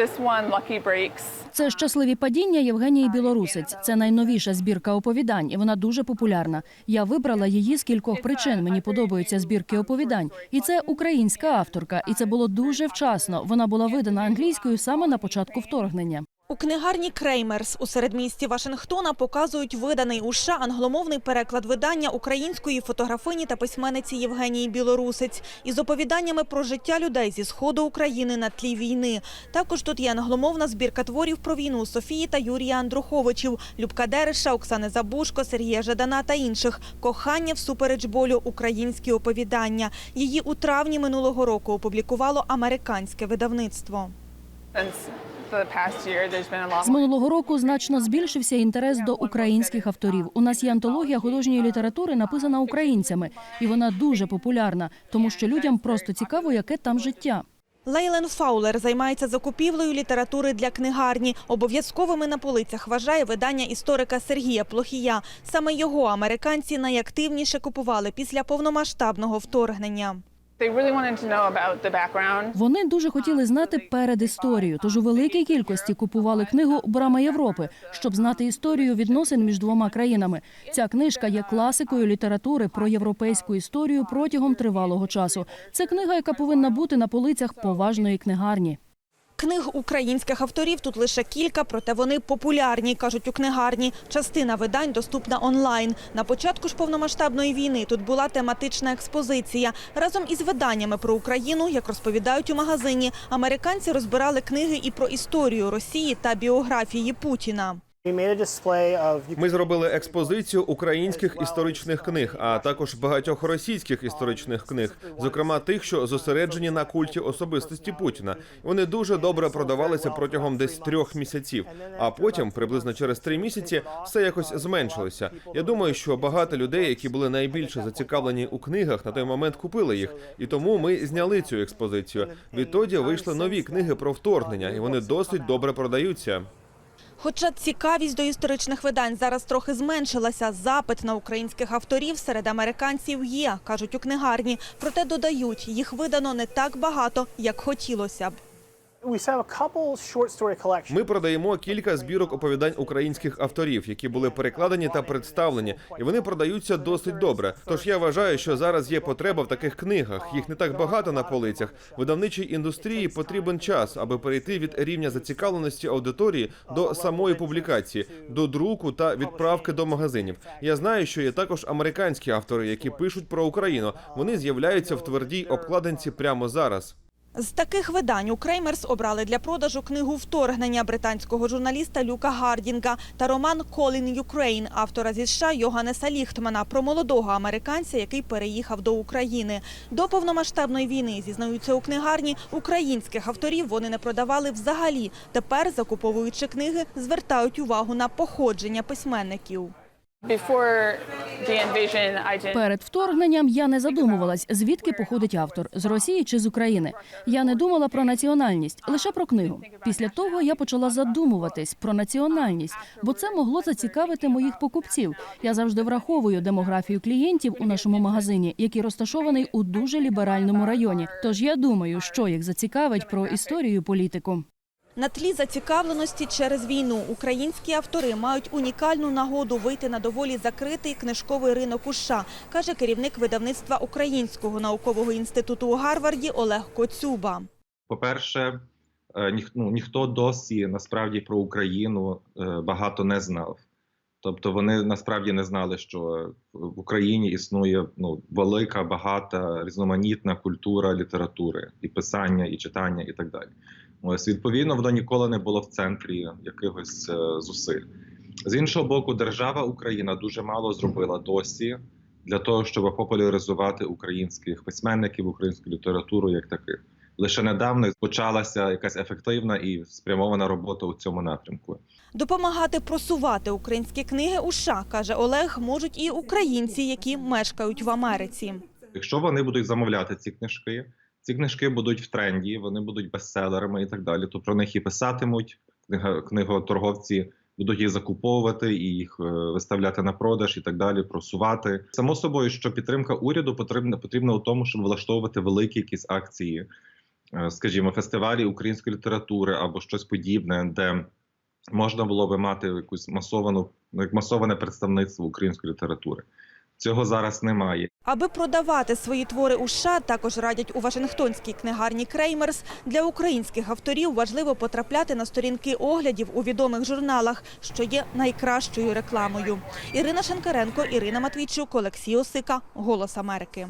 This one. Це щасливі падіння Євгенії Білорусець. Це найновіша збірка оповідань, і вона дуже популярна. Я вибрала її з кількох причин. Мені подобаються збірки оповідань, і це українська авторка. І це було дуже вчасно. Вона була видана англійською саме на початку вторгнення. У книгарні Креймерс у середмісті Вашингтона показують виданий у США англомовний переклад видання української фотографині та письменниці Євгенії Білорусець із оповіданнями про життя людей зі сходу України на тлі війни. Також тут є англомовна збірка творів про війну Софії та Юрія Андруховичів, Любка Дереша, Оксани Забушко, Сергія Жадана та інших. Кохання всупереч болю українські оповідання. Її у травні минулого року опублікувало американське видавництво. З минулого року значно збільшився інтерес до українських авторів. У нас є антологія художньої літератури, написана українцями, і вона дуже популярна, тому що людям просто цікаво, яке там життя. Лейлен Фаулер займається закупівлею літератури для книгарні. Обов'язковими на полицях вважає видання історика Сергія Плохія. Саме його американці найактивніше купували після повномасштабного вторгнення. Вони дуже хотіли знати передісторію, тож у великій кількості купували книгу Брама Європи, щоб знати історію відносин між двома країнами. Ця книжка є класикою літератури про європейську історію протягом тривалого часу. Це книга, яка повинна бути на полицях поважної книгарні. Книг українських авторів тут лише кілька, проте вони популярні, кажуть у книгарні. Частина видань доступна онлайн. На початку ж повномасштабної війни тут була тематична експозиція. Разом із виданнями про Україну, як розповідають у магазині, американці розбирали книги і про історію Росії та біографії Путіна. Ми зробили експозицію українських історичних книг, а також багатьох російських історичних книг, зокрема тих, що зосереджені на культі особистості Путіна. Вони дуже добре продавалися протягом десь трьох місяців. А потім, приблизно через три місяці, все якось зменшилося. Я думаю, що багато людей, які були найбільше зацікавлені у книгах, на той момент купили їх, і тому ми зняли цю експозицію. Відтоді вийшли нові книги про вторгнення, і вони досить добре продаються. Хоча цікавість до історичних видань зараз трохи зменшилася, запит на українських авторів серед американців є, кажуть у книгарні. Проте додають, їх видано не так багато, як хотілося б. Ми продаємо кілька збірок оповідань українських авторів, які були перекладені та представлені, і вони продаються досить добре. Тож я вважаю, що зараз є потреба в таких книгах. Їх не так багато на полицях. Видавничій індустрії потрібен час, аби перейти від рівня зацікавленості аудиторії до самої публікації, до друку та відправки до магазинів. Я знаю, що є також американські автори, які пишуть про Україну. Вони з'являються в твердій обкладинці прямо зараз. З таких видань у Креймерс обрали для продажу книгу «Вторгнення» британського журналіста Люка Гардінга та роман «Calling Ukraine» автора зі США Йоганнеса Ліхтмана про молодого американця, який переїхав до України. До повномасштабної війни, зізнаються у книгарні, українських авторів вони не продавали взагалі. Тепер, закуповуючи книги, звертають увагу на походження письменників. Перед вторгненням я не задумувалась, звідки походить автор з Росії чи з України. Я не думала про національність, лише про книгу. Після того я почала задумуватись про національність, бо це могло зацікавити моїх покупців. Я завжди враховую демографію клієнтів у нашому магазині, який розташований у дуже ліберальному районі. Тож я думаю, що їх зацікавить про історію політику. На тлі зацікавленості через війну українські автори мають унікальну нагоду вийти на доволі закритий книжковий ринок у США, каже керівник видавництва Українського наукового інституту у Гарварді Олег Коцюба. По-перше, е, ніх, ну, ніхто досі насправді про Україну е, багато не знав. Тобто вони насправді не знали, що в Україні існує ну, велика, багата, різноманітна культура літератури, і писання, і читання, і так далі. Ось відповідно, воно ніколи не було в центрі якихось е, зусиль. З іншого боку, держава Україна дуже мало зробила досі для того, щоб популяризувати українських письменників, українську літературу як таких. Лише недавно почалася якась ефективна і спрямована робота у цьому напрямку. Допомагати просувати українські книги у США, каже Олег, можуть і українці, які мешкають в Америці. Якщо вони будуть замовляти ці книжки, ці книжки будуть в тренді, вони будуть бестселерами і так далі. То про них і писатимуть книга, книготорговці. Будуть їх закуповувати і їх е, виставляти на продаж і так далі, просувати. Само собою, що підтримка уряду потрібна потрібна у тому, щоб влаштовувати великі якісь акції е, скажімо, фестивалі української літератури або щось подібне, де можна було би мати якусь масовану ну, масоване представництво української літератури. Цього зараз немає. Аби продавати свої твори у США, також радять у Вашингтонській книгарні Креймерс. Для українських авторів важливо потрапляти на сторінки оглядів у відомих журналах, що є найкращою рекламою. Ірина Шенкаренко, Ірина Матвійчук, Олексій Осика. Голос Америки.